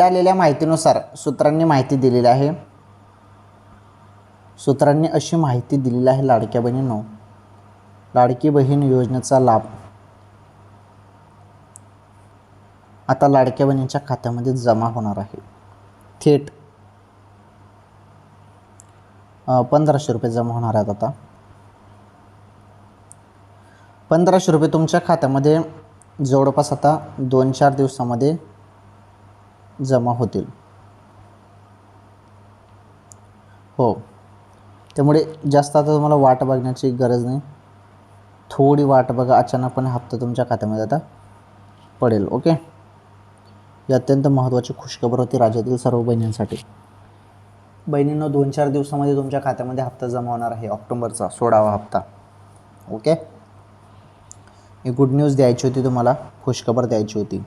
मिळालेल्या माहितीनुसार सूत्रांनी माहिती दिलेली आहे. सूत्रांनी अशी माहिती दिलेली आहे लाडक्या बहिणींनो. लाडकी बहीण योजनेचा लाभ. आता लाडक्या बहिणींच्या खात्यामध्ये जमा होणार आहे. थेट पंधराशे रुपये जमा होणार आहेत आता. पंधराशे रुपये तुमच्या खात्यामध्ये जवळपास आता दोन चार दिवसामध्ये जमा होतील. हो. त्यामुळे जास्त आता तुम्हाला वाट बघण्याची गरज नाही. थोडी वाट बघा अचानकपणे हप्ता तुमच्या खात्यामध्ये आता पडेल ओके? ही अत्यंत महत्त्वाची खुशखबर होती राज्यातील सर्व बहिणींसाठी. बहिणींना दोन चार दिवसामध्ये तुमच्या खात्यामध्ये हप्ता जमा होणार आहे. ऑक्टोबरचा सोळावा हप्ता ओके? ही गुड न्यूज द्यायची होती तुम्हाला खुशखबर द्यायची होती.